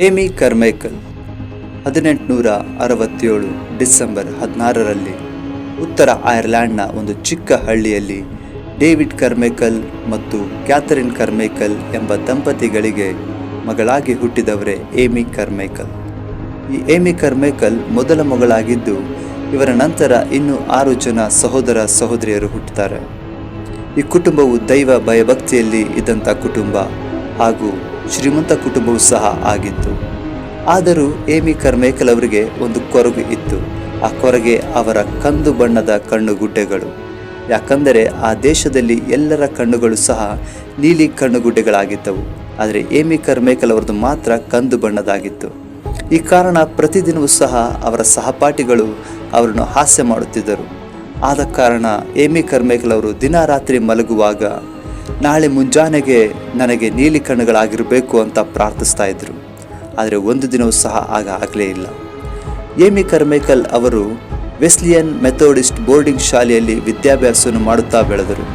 Amy ಕರ್ಮೈಕಲ್ ಹದಿನೆಂಟುನೂರ ಅರವತ್ತೇಳು December ಹದಿನಾರರಲ್ಲಿ ಉತ್ತರ ಐರ್ಲ್ಯಾಂಡ್ನ ಒಂದು ಚಿಕ್ಕ ಹಳ್ಳಿಯಲ್ಲಿ ಡೇವಿಡ್ ಕರ್ಮೇಕಲ್ ಮತ್ತು ಕ್ಯಾಥರಿನ್ ಕರ್ಮೇಕಲ್ ಎಂಬ ದಂಪತಿಗಳಿಗೆ ಮಗಳಾಗಿ ಹುಟ್ಟಿದವರೇ ಏಮಿ ಕರ್ಮೇಕಲ್ ಈ ಏಮಿ ಕರ್ಮೇಕಲ್ ಮೊದಲ ಮಗಳಾಗಿದ್ದು, ಇವರ ನಂತರ ಇನ್ನೂ ಆರು ಜನ ಸಹೋದರ ಸಹೋದರಿಯರು ಹುಟ್ಟುತ್ತಾರೆ ಈ ಕುಟುಂಬವು ದೈವ ಭಯಭಕ್ತಿಯಲ್ಲಿ ಇದ್ದಂಥ ಕುಟುಂಬ ಹಾಗೂ ಶ್ರೀಮಂತ ಕುಟುಂಬವೂ ಸಹ ಆಗಿತ್ತು. ಆದರೂ ಏಮಿ ಕರ್ಮೇಕಲ್ ಅವರಿಗೆ ಒಂದು ಕೊರಗು ಇತ್ತು. ಆ ಕೊರಗೆ ಅವರ ಕಂದು ಬಣ್ಣದ ಕಣ್ಣುಗುಡ್ಡೆಗಳು. ಯಾಕಂದರೆ ಆ ದೇಶದಲ್ಲಿ ಎಲ್ಲರ ಕಣ್ಣುಗಳು ಸಹ ನೀಲಿ ಕಣ್ಣುಗುಡ್ಡೆಗಳಾಗಿದ್ದವು. ಆದರೆ ಏಮಿ ಕರ್ಮೇಕಲ್ ಅವರದು ಮಾತ್ರ ಕಂದು ಬಣ್ಣದಾಗಿತ್ತು. ಈ ಕಾರಣ ಪ್ರತಿದಿನವೂ ಸಹ ಅವರ ಸಹಪಾಠಿಗಳು ಅವರನ್ನು ಹಾಸ್ಯ ಮಾಡುತ್ತಿದ್ದರು. ಆದ ಕಾರಣ ಏಮಿ ಕರ್ಮೇಕಲ್ ಅವರು ದಿನ ರಾತ್ರಿ ಮಲಗುವಾಗ ನಾಳೆ ಮುಂಜಾನೆಗೆ ನನಗೆ ನೀಲಿ ಕಣ್ಣುಗಳಾಗಿರಬೇಕು ಅಂತ ಪ್ರಾರ್ಥಿಸ್ತಾ ಇದ್ರು. ಆದರೆ ಒಂದು ದಿನವೂ ಸಹ ಆಗ ಆಗಲೇ ಇಲ್ಲ. ಏಮಿ ಕರ್ಮೇಕಲ್ ಅವರು ವೆಸ್ಲಿಯನ್ ಮೆಥೋಡಿಸ್ಟ್ ಬೋರ್ಡಿಂಗ್ ಶಾಲೆಯಲ್ಲಿ ವಿದ್ಯಾಭ್ಯಾಸವನ್ನು ಮಾಡುತ್ತಾ ಬೆಳೆದರು.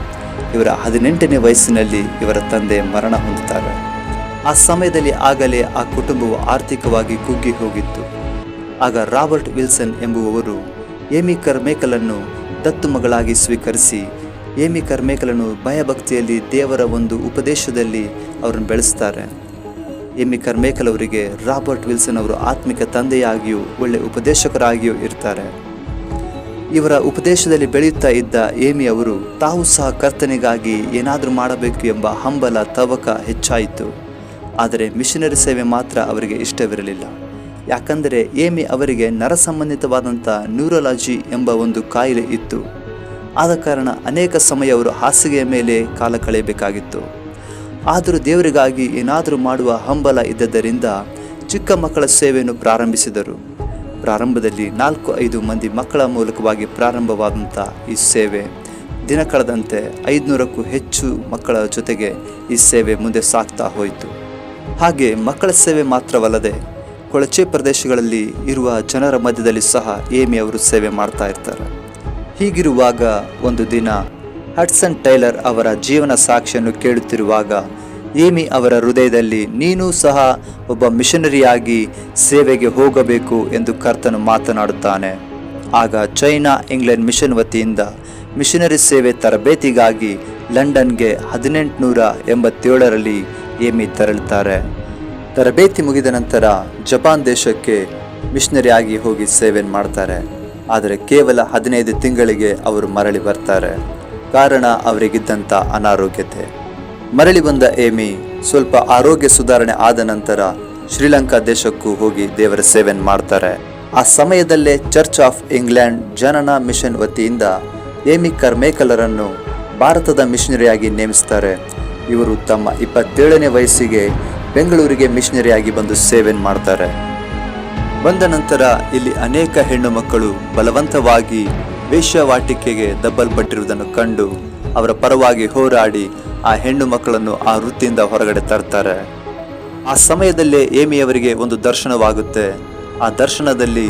ಇವರ ಹದಿನೆಂಟನೇ ವಯಸ್ಸಿನಲ್ಲಿ ಇವರ ತಂದೆ ಮರಣ ಹೊಂದುತ್ತಾರೆ ಆ ಸಮಯದಲ್ಲಿ ಆಗಲೇ ಆ ಕುಟುಂಬವು ಆರ್ಥಿಕವಾಗಿ ಕುಗ್ಗಿ ಹೋಗಿತ್ತು. ಆಗ ರಾಬರ್ಟ್ ವಿಲ್ಸನ್ ಎಂಬುವವರು ಏಮಿ ಕರ್ಮೇಕಲನ್ನು ದತ್ತು ಮಗಳಾಗಿ ಸ್ವೀಕರಿಸಿ ಏಮಿ ಕರ್ಮೇಕಲನ್ನು ಭಯಭಕ್ತಿಯಲ್ಲಿ ದೇವರ ಒಂದು ಉಪದೇಶದಲ್ಲಿ ಅವರನ್ನು ಬೆಳೆಸ್ತಾರೆ. ಏಮಿ ಕರ್ಮೇಕಲ್ ಅವರಿಗೆ ರಾಬರ್ಟ್ ವಿಲ್ಸನ್ ಅವರು ಆತ್ಮಿಕ ತಂದೆಯಾಗಿಯೂ ಒಳ್ಳೆ ಉಪದೇಶಕರಾಗಿಯೂ ಇರ್ತಾರೆ. ಇವರ ಉಪದೇಶದಲ್ಲಿ ಬೆಳೆಯುತ್ತಾ ಇದ್ದ ಏಮಿ ಅವರು ತಾವು ಸಹ ಕರ್ತನಿಗಾಗಿ ಏನಾದರೂ ಮಾಡಬೇಕು ಎಂಬ ಹಂಬಲ, ತವಕ ಹೆಚ್ಚಾಯಿತು. ಆದರೆ ಮಿಷನರಿ ಸೇವೆ ಮಾತ್ರ ಅವರಿಗೆ ಇಷ್ಟವಿರಲಿಲ್ಲ. ಯಾಕಂದರೆ ಏಮಿ ಅವರಿಗೆ ನರ ಸಂಬಂಧಿತವಾದಂಥ ನ್ಯೂರಲಾಜಿ ಎಂಬ ಒಂದು ಕಾಯಿಲೆ ಇತ್ತು. ಆದ ಕಾರಣ ಅನೇಕ ಸಮಯ ಅವರು ಹಾಸಿಗೆಯ ಮೇಲೆ ಕಾಲ ಕಳೆಯಬೇಕಾಗಿತ್ತು. ಆದರೂ ದೇವರಿಗಾಗಿ ಏನಾದರೂ ಮಾಡುವ ಹಂಬಲ ಇದ್ದದ್ದರಿಂದ ಚಿಕ್ಕ ಮಕ್ಕಳ ಸೇವೆಯನ್ನು ಪ್ರಾರಂಭಿಸಿದರು. ಪ್ರಾರಂಭದಲ್ಲಿ ನಾಲ್ಕು ಐದು ಮಂದಿ ಮಕ್ಕಳ ಮೂಲಕವಾಗಿ ಪ್ರಾರಂಭವಾದಂಥ ಈ ಸೇವೆ ದಿನ ಕಳೆದಂತೆ ಐದುನೂರಕ್ಕೂ ಹೆಚ್ಚು ಮಕ್ಕಳ ಜೊತೆಗೆ ಈ ಸೇವೆ ಮುಂದೆ ಸಾಗ್ತಾ ಹೋಯಿತು. ಹಾಗೆ ಮಕ್ಕಳ ಸೇವೆ ಮಾತ್ರವಲ್ಲದೆ ಕೊಳಚೆ ಪ್ರದೇಶಗಳಲ್ಲಿ ಇರುವ ಜನರ ಮಧ್ಯದಲ್ಲಿ ಸಹ ಏಮಿ ಅವರು ಸೇವೆ ಮಾಡ್ತಾ ಇರ್ತಾರೆ. ಹೀಗಿರುವಾಗ ಒಂದು ದಿನ ಹಟ್ಸನ್ ಟೈಲರ್ ಅವರ ಜೀವನ ಸಾಕ್ಷಿಯನ್ನು ಕೇಳುತ್ತಿರುವಾಗ ಏಮಿ ಅವರ ಹೃದಯದಲ್ಲಿ ನೀನು ಸಹ ಒಬ್ಬ ಮಿಷನರಿಯಾಗಿ ಸೇವೆಗೆ ಹೋಗಬೇಕು ಎಂದು ಕರ್ತನು ಮಾತನಾಡುತ್ತಾನೆ. ಆಗ ಚೈನಾ, ಇಂಗ್ಲೆಂಡ್ ಮಿಷನ್ ವತಿಯಿಂದ ಮಿಷನರಿ ಸೇವೆ ತರಬೇತಿಗಾಗಿ ಲಂಡನ್ಗೆ ಹದಿನೆಂಟುನೂರ ಎಂಬತ್ತೇಳರಲ್ಲಿ ಏಮಿ ತೆರಳುತ್ತಾರೆ. ತರಬೇತಿ ಮುಗಿದ ನಂತರ ಜಪಾನ್ ದೇಶಕ್ಕೆ ಮಿಷನರಿಯಾಗಿ ಹೋಗಿ ಸೇವೆ ಮಾಡ್ತಾರೆ. ಆದರೆ ಕೇವಲ ಹದಿನೈದು ತಿಂಗಳಿಗೆ ಅವರು ಮರಳಿ ಬರ್ತಾರೆ. ಕಾರಣ ಅವರಿಗಿದ್ದಂಥ ಅನಾರೋಗ್ಯತೆ. ಮರಳಿ ಬಂದ ಏಮಿ ಸ್ವಲ್ಪ ಆರೋಗ್ಯ ಸುಧಾರಣೆ ಆದ ನಂತರ ಶ್ರೀಲಂಕಾ ದೇಶಕ್ಕೂ ಹೋಗಿ ದೇವರ ಸೇವೆನ್ ಮಾಡ್ತಾರೆ. ಆ ಸಮಯದಲ್ಲೇ ಚರ್ಚ್ ಆಫ್ ಇಂಗ್ಲೆಂಡ್ ಜನನ ಮಿಷನ್ ವತಿಯಿಂದ ಏಮಿ ಕರ್ಮೇಕಲರನ್ನು ಭಾರತದ ಮಿಷನರಿಯಾಗಿ ನೇಮಿಸ್ತಾರೆ. ಇವರು ತಮ್ಮ ಇಪ್ಪತ್ತೇಳನೇ ವಯಸ್ಸಿಗೆ ಬೆಂಗಳೂರಿಗೆ ಮಿಷನರಿಯಾಗಿ ಬಂದು ಸೇವೆನ್ ಮಾಡ್ತಾರೆ. ಬಂದ ನಂತರ ಇಲ್ಲಿ ಅನೇಕ ಹೆಣ್ಣು ಮಕ್ಕಳು ಬಲವಂತವಾಗಿ ವೇಷವಾಟಿಕೆಗೆ ದಬ್ಬಲ್ಪಟ್ಟಿರುವುದನ್ನು ಕಂಡು ಅವರ ಪರವಾಗಿ ಹೋರಾಡಿ ಆ ಹೆಣ್ಣು ಮಕ್ಕಳನ್ನು ಆ ವೃತ್ತಿಯಿಂದ ಹೊರಗಡೆ ತರ್ತಾರೆ. ಆ ಸಮಯದಲ್ಲೇ ಏಮಿಯವರಿಗೆ ಒಂದು ದರ್ಶನವಾಗುತ್ತೆ. ಆ ದರ್ಶನದಲ್ಲಿ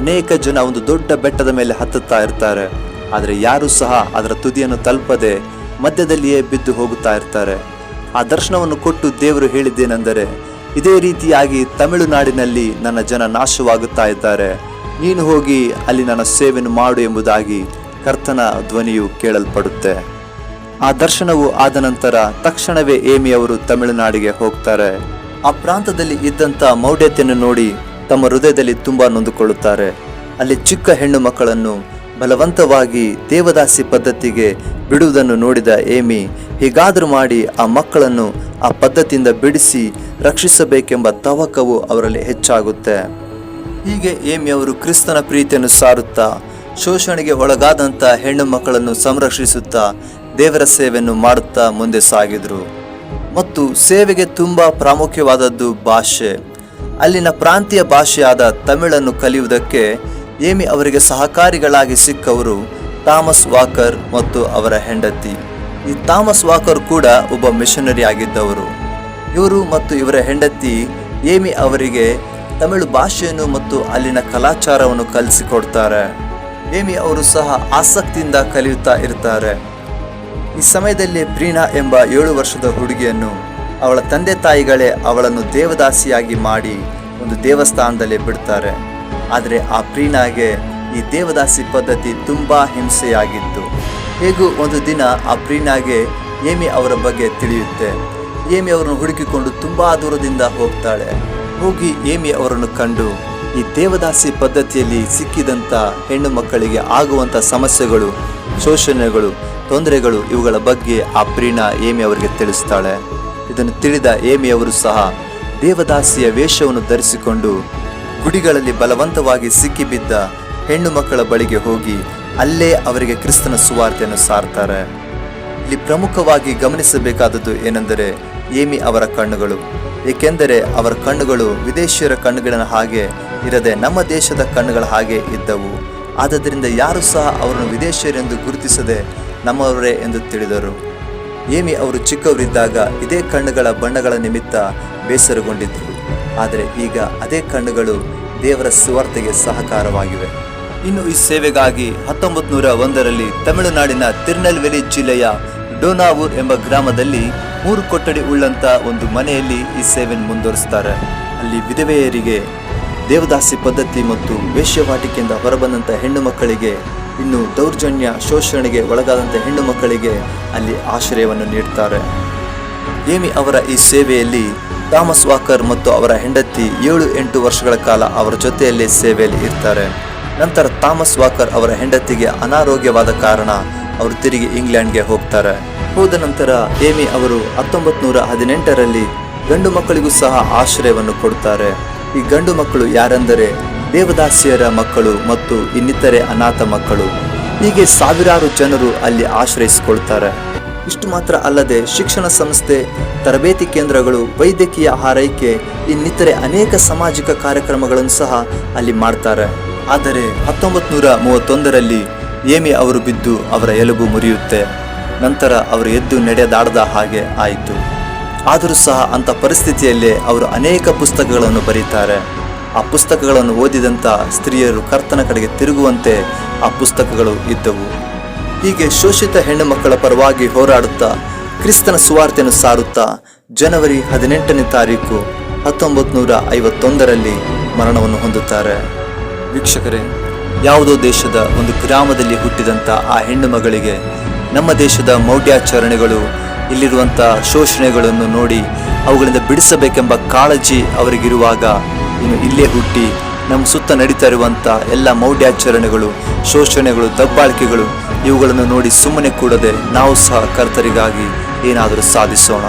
ಅನೇಕ ಜನ ಒಂದು ದೊಡ್ಡ ಬೆಟ್ಟದ ಮೇಲೆ ಹತ್ತುತ್ತಾ ಇರ್ತಾರೆ. ಆದರೆ ಯಾರೂ ಸಹ ಅದರ ತುದಿಯನ್ನು ತಲುಪದೆ ಮಧ್ಯದಲ್ಲಿಯೇ ಬಿದ್ದು ಹೋಗುತ್ತಾ ಇರ್ತಾರೆ. ಆ ದರ್ಶನವನ್ನು ಕೊಟ್ಟು ದೇವರು ಹೇಳಿದ್ದೇನೆಂದರೆ ಇದೇ ರೀತಿಯಾಗಿ ತಮಿಳುನಾಡಿನಲ್ಲಿ ನನ್ನ ಜನ ನಾಶವಾಗುತ್ತಾ ಇದ್ದಾರೆ. ನೀನು ಹೋಗಿ ಅಲ್ಲಿ ನನ್ನ ಸೇವೆಯನ್ನು ಮಾಡು ಎಂಬುದಾಗಿ ಕರ್ತನ ಧ್ವನಿಯು ಕೇಳಲ್ಪಡುತ್ತೆ. ಆ ದರ್ಶನವು ಆದ ನಂತರ ತಕ್ಷಣವೇ ಏಮಿ ಅವರು ತಮಿಳುನಾಡಿಗೆ ಹೋಗ್ತಾರೆ. ಆ ಪ್ರಾಂತದಲ್ಲಿ ಇದ್ದಂಥ ಮೌಢ್ಯತೆಯನ್ನು ನೋಡಿ ತಮ್ಮ ಹೃದಯದಲ್ಲಿ ತುಂಬಾ ನೊಂದುಕೊಳ್ಳುತ್ತಾರೆ. ಅಲ್ಲಿ ಚಿಕ್ಕ ಹೆಣ್ಣು ಮಕ್ಕಳನ್ನು ಬಲವಂತವಾಗಿ ದೇವದಾಸಿ ಪದ್ಧತಿಗೆ ಬಿಡುವುದನ್ನು ನೋಡಿದ ಏಮಿ, ಹೀಗಾದರೂ ಮಾಡಿ ಆ ಮಕ್ಕಳನ್ನು ಆ ಪದ್ಧತಿಯಿಂದ ಬಿಡಿಸಿ ರಕ್ಷಿಸಬೇಕೆಂಬ ತವಕವು ಅವರಲ್ಲಿ ಹೆಚ್ಚಾಗುತ್ತೆ. ಹೀಗೆ ಏಮಿ ಅವರು ಕ್ರಿಸ್ತನ ಪ್ರೀತಿಯನ್ನು ಸಾರುತ್ತಾ, ಶೋಷಣೆಗೆ ಒಳಗಾದಂಥ ಹೆಣ್ಣು ಮಕ್ಕಳನ್ನು ಸಂರಕ್ಷಿಸುತ್ತಾ, ದೇವರ ಸೇವೆಯನ್ನು ಮಾಡುತ್ತಾ ಮುಂದೆ ಸಾಗಿದರು. ಮತ್ತು ಸೇವೆಗೆ ತುಂಬ ಪ್ರಾಮುಖ್ಯವಾದದ್ದು ಭಾಷೆ. ಅಲ್ಲಿನ ಪ್ರಾಂತೀಯ ಭಾಷೆಯಾದ ತಮಿಳನ್ನು ಕಲಿಯುವುದಕ್ಕೆ ಏಮಿ ಅವರಿಗೆ ಸಹಕಾರಿಗಳಾಗಿ ಸಿಕ್ಕವರು ಥಾಮಸ್ ವಾಕರ್ ಮತ್ತು ಅವರ ಹೆಂಡತಿ. ಈ ಥಾಮಸ್ ವಾಕರ್ ಕೂಡ ಒಬ್ಬ ಮಿಷನರಿ ಆಗಿದ್ದವರು. ಇವರು ಮತ್ತು ಇವರ ಹೆಂಡತಿ ಏಮಿ ಅವರಿಗೆ ತಮಿಳು ಭಾಷೆಯನ್ನು ಮತ್ತು ಅಲ್ಲಿನ ಕಲಾಚಾರವನ್ನು ಕಲಿಸಿಕೊಡ್ತಾರೆ. ಏಮಿ ಅವರು ಸಹ ಆಸಕ್ತಿಯಿಂದ ಕಲಿಯುತ್ತಾ ಇರ್ತಾರೆ. ಈ ಸಮಯದಲ್ಲಿ ಪ್ರೀಣಾ ಎಂಬ ಏಳು ವರ್ಷದ ಹುಡುಗಿಯನ್ನು ಅವಳ ತಂದೆ ತಾಯಿಗಳೇ ಅವಳನ್ನು ದೇವದಾಸಿಯಾಗಿ ಮಾಡಿ ಒಂದು ದೇವಸ್ಥಾನದಲ್ಲಿ ಬಿಡ್ತಾರೆ. ಆದರೆ ಆ ಪ್ರೀನಾಗೆ ಈ ದೇವದಾಸಿ ಪದ್ಧತಿ ತುಂಬ ಹಿಂಸೆಯಾಗಿತ್ತು. ಹೇಗೂ ಒಂದು ದಿನ ಆ ಪ್ರೀನಾಗೆ ಏಮಿ ಅವರ ಬಗ್ಗೆ ತಿಳಿಯುತ್ತೆ. ಏಮಿ ಅವರನ್ನು ಹುಡುಕಿಕೊಂಡು ತುಂಬ ದೂರದಿಂದ ಹೋಗ್ತಾಳೆ. ಹೋಗಿ ಏಮಿ ಅವರನ್ನು ಕಂಡು ಈ ದೇವದಾಸಿ ಪದ್ಧತಿಯಲ್ಲಿ ಸಿಕ್ಕಿದಂಥ ಹೆಣ್ಣು ಮಕ್ಕಳಿಗೆ ಆಗುವಂಥ ಸಮಸ್ಯೆಗಳು, ಶೋಷಣೆಗಳು, ತೊಂದರೆಗಳು ಇವುಗಳ ಬಗ್ಗೆ ಆ ಪ್ರೀಣ ಏಮಿ ಅವರಿಗೆ ತಿಳಿಸ್ತಾಳೆ. ಇದನ್ನು ತಿಳಿದ ಏಮಿ ಅವರು ಸಹ ದೇವದಾಸಿಯ ವೇಷವನ್ನು ಧರಿಸಿಕೊಂಡು ಗುಡಿಗಳಲ್ಲಿ ಬಲವಂತವಾಗಿ ಸಿಕ್ಕಿಬಿದ್ದ ಹೆಣ್ಣು ಮಕ್ಕಳ ಬಳಿಗೆ ಹೋಗಿ ಅಲ್ಲೇ ಅವರಿಗೆ ಕ್ರಿಸ್ತನ ಸುವಾರ್ತೆಯನ್ನು ಸಾರ್ತಾರೆ. ಇಲ್ಲಿ ಪ್ರಮುಖವಾಗಿ ಗಮನಿಸಬೇಕಾದದ್ದು ಏನೆಂದರೆ ಏಮಿ ಅವರ ಕಣ್ಣುಗಳು. ಏಕೆಂದರೆ ಅವರ ಕಣ್ಣುಗಳು ವಿದೇಶಿಯರ ಕಣ್ಣುಗಳ ಹಾಗೆ ಇರದೆ ನಮ್ಮ ದೇಶದ ಕಣ್ಣುಗಳ ಹಾಗೆ ಇದ್ದವು. ಆದ್ದರಿಂದ ಯಾರು ಸಹ ಅವರನ್ನು ವಿದೇಶಿಯರೆಂದು ಗುರುತಿಸದೆ ನಮ್ಮವರೇ ಎಂದು ತಿಳಿದರು. ಏಮಿ ಅವರು ಚಿಕ್ಕವರಿದ್ದಾಗ ಇದೇ ಕಣ್ಣುಗಳ ಬಣ್ಣಗಳ ನಿಮಿತ್ತ ಬೇಸರಗೊಂಡಿದ್ದರು ಆದರೆ ಈಗ ಅದೇ ಕಣ್ಣುಗಳು ದೇವರ ಸುವಾರ್ತೆಗೆ ಸಹಕಾರವಾಗಿವೆ. ಇನ್ನು ಈ ಸೇವೆಗಾಗಿ ಹತ್ತೊಂಬತ್ತು ನೂರ ಒಂದರಲ್ಲಿ ತಮಿಳುನಾಡಿನ ತಿರುನೆಲ್ವೇಲಿ ಜಿಲ್ಲೆಯ ಡೋನಾವೂರ್ ಎಂಬ ಗ್ರಾಮದಲ್ಲಿ ಮೂರು ಕೊಠಡಿ ಉಳ್ಳಂತ ಒಂದು ಮನೆಯಲ್ಲಿ ಈ ಸೇವೆಯನ್ನು ಮುಂದುವರಿಸ್ತಾರೆ ಅಲ್ಲಿ ವಿಧವೆಯರಿಗೆ ದೇವದಾಸಿ ಪದ್ಧತಿ ಮತ್ತು ವೇಶ್ಯವಾಟಿಕೆಯಿಂದ ಹೊರಬಂದಂಥ ಹೆಣ್ಣು ಮಕ್ಕಳಿಗೆ ಇನ್ನು ದೌರ್ಜನ್ಯ ಶೋಷಣೆಗೆ ಒಳಗಾದಂಥ ಹೆಣ್ಣು ಮಕ್ಕಳಿಗೆ ಅಲ್ಲಿ ಆಶ್ರಯವನ್ನು ನೀಡುತ್ತಾರೆ ಏಮಿ ಅವರ ಈ ಸೇವೆಯಲ್ಲಿ ಥಾಮಸ್ ವಾಕರ್ ಮತ್ತು ಅವರ ಹೆಂಡತಿ ಏಳು ಎಂಟು ವರ್ಷಗಳ ಕಾಲ ಅವರ ಜೊತೆಯಲ್ಲಿ ಸೇವೆಯಲ್ಲಿ ಇರ್ತಾರೆ. ನಂತರ ಥಾಮಸ್ ವಾಕರ್ ಅವರ ಹೆಂಡತಿಗೆ ಅನಾರೋಗ್ಯವಾದ ಕಾರಣ ಅವರು ತಿರುಗಿ ಇಂಗ್ಲೆಂಡ್ಗೆ ಹೋಗ್ತಾರೆ. ಹೋದ ನಂತರ ಏಮಿ ಅವರು ಹತ್ತೊಂಬತ್ತು ನೂರ ಹದಿನೆಂಟರಲ್ಲಿ ಗಂಡು ಮಕ್ಕಳಿಗೂ ಸಹ ಆಶ್ರಯವನ್ನು ಕೊಡ್ತಾರೆ. ಈ ಗಂಡು ಮಕ್ಕಳು ಯಾರೆಂದರೆ ದೇವದಾಸಿಯರ ಮಕ್ಕಳು ಮತ್ತು ಇನ್ನಿತರೆ ಅನಾಥ ಮಕ್ಕಳು. ಹೀಗೆ ಸಾವಿರಾರು ಜನರು ಅಲ್ಲಿ ಆಶ್ರಯಿಸಿಕೊಳ್ತಾರೆ. ಇಷ್ಟು ಮಾತ್ರ ಅಲ್ಲದೆ ಶಿಕ್ಷಣ ಸಂಸ್ಥೆ, ತರಬೇತಿ ಕೇಂದ್ರಗಳು, ವೈದ್ಯಕೀಯ ಆರೈಕೆ ಇನ್ನಿತರೆ ಅನೇಕ ಸಾಮಾಜಿಕ ಕಾರ್ಯಕ್ರಮಗಳನ್ನು ಸಹ ಅಲ್ಲಿ ಮಾಡ್ತಾರೆ. ಆದರೆ ಹತ್ತೊಂಬತ್ತು ನೂರ ಮೂವತ್ತೊಂದರಲ್ಲಿ ಏಮಿ ಅವರು ಬಿದ್ದು ಅವರ ಎಲುಬು ಮುರಿಯುತ್ತೆ. ನಂತರ ಅವರು ಎದ್ದು ನಡೆದಾಡದ ಹಾಗೆ ಆಯಿತು. ಆದರೂ ಸಹ ಅಂಥ ಪರಿಸ್ಥಿತಿಯಲ್ಲೇ ಅವರು ಅನೇಕ ಪುಸ್ತಕಗಳನ್ನು ಬರೀತಾರೆ. ಆ ಪುಸ್ತಕಗಳನ್ನು ಓದಿದಂಥ ಸ್ತ್ರೀಯರು ಕರ್ತನ ಕಡೆಗೆ ತಿರುಗುವಂತೆ ಆ ಪುಸ್ತಕಗಳು ಇದ್ದವು. ಹೀಗೆ ಶೋಷಿತ ಹೆಣ್ಣು ಮಕ್ಕಳ ಪರವಾಗಿ ಹೋರಾಡುತ್ತಾ ಕ್ರಿಸ್ತನ ಸುವಾರ್ತೆಯನ್ನು ಸಾರುತ್ತಾ ಜನವರಿ ಹದಿನೆಂಟನೇ ತಾರೀಕು ಹತ್ತೊಂಬತ್ತು ನೂರ ಐವತ್ತೊಂದರಲ್ಲಿ ಮರಣವನ್ನು ಹೊಂದುತ್ತಾರೆ. ವೀಕ್ಷಕರೇ, ಯಾವುದೋ ದೇಶದ ಒಂದು ಗ್ರಾಮದಲ್ಲಿ ಹುಟ್ಟಿದಂಥ ಆ ಹೆಣ್ಣು ಮಗಳಿಗೆ ನಮ್ಮ ದೇಶದ ಮೌಢ್ಯಾಚರಣೆಗಳು ಇಲ್ಲಿರುವಂಥ ಶೋಷಣೆಗಳನ್ನು ನೋಡಿ ಅವುಗಳಿಂದ ಬಿಡಿಸಬೇಕೆಂಬ ಕಾಳಜಿ ಅವರಿಗಿರುವಾಗ ಇನ್ನು ಇಲ್ಲೇ ಹುಟ್ಟಿ ನಮ್ಮ ಸುತ್ತ ನಡೀತಾ ಇರುವಂಥ ಎಲ್ಲ ಮೌಢ್ಯಾಚರಣೆಗಳು, ಶೋಷಣೆಗಳು, ದಬ್ಬಾಳಿಕೆಗಳು, ಇವುಗಳನ್ನು ನೋಡಿ ಸುಮ್ಮನೆ ಕೂಡದೆ ನಾವು ಸಹ ಕರ್ತರಿಗಾಗಿ ಏನಾದರೂ ಸಾಧಿಸೋಣ.